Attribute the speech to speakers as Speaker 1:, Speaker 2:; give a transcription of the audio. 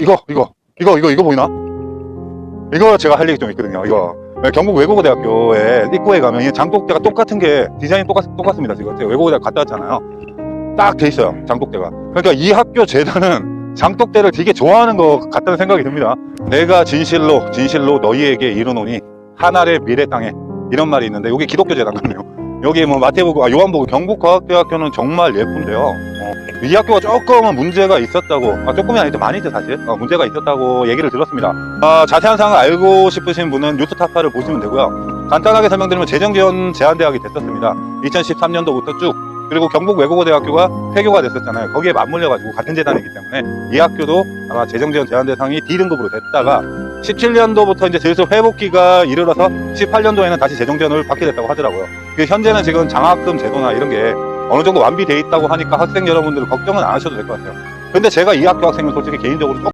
Speaker 1: 이거 이거 이거 이거 이거 보이나? 이거 제가 할 얘기 좀 있거든요. 이거 네, 경북 외국어대학교에 입구에 가면 이 장독대가 똑같은 게 디자인 똑같, 똑같습니다. 지금 외국어대학 갔다 왔잖아요. 딱 돼 있어요. 장독대가. 그러니까 이 학교 재단은 장독대를 되게 좋아하는 것 같다는 생각이 듭니다. 내가 진실로 진실로 너희에게 이르노니 하늘의 미래 땅에 이런 말이 있는데 여기 기독교 재단 같네요. 여기 뭐 마태복음, 아, 요한복음 경북과학대학교는 정말 예쁜데요. 어, 이 학교가 조금은 문제가 있었다고, 아, 조금이 아니죠 많이죠 사실. 어, 문제가 있었다고 얘기를 들었습니다. 아, 자세한 사항을 알고 싶으신 분은 뉴스타파를 보시면 되고요. 간단하게 설명드리면 재정지원 제한대학이 됐었습니다. 2013년도부터 쭉 그리고 경북 외국어대학교가 폐교가 됐었잖아요. 거기에 맞물려 가지고 같은 재단이기 때문에 이 학교도 아마 재정지원 제한 대상이 D등급으로 됐다가 17년도부터 이제 슬슬 회복기가 이르러서 18년도에는 다시 재정지원을 받게 됐다고 하더라고요. 그 현재는 지금 장학금 제도나 이런 게 어느 정도 완비돼 있다고 하니까 학생 여러분들은 걱정은 안 하셔도 될 것 같아요. 근데 제가 이 학교 학생은 솔직히 개인적으로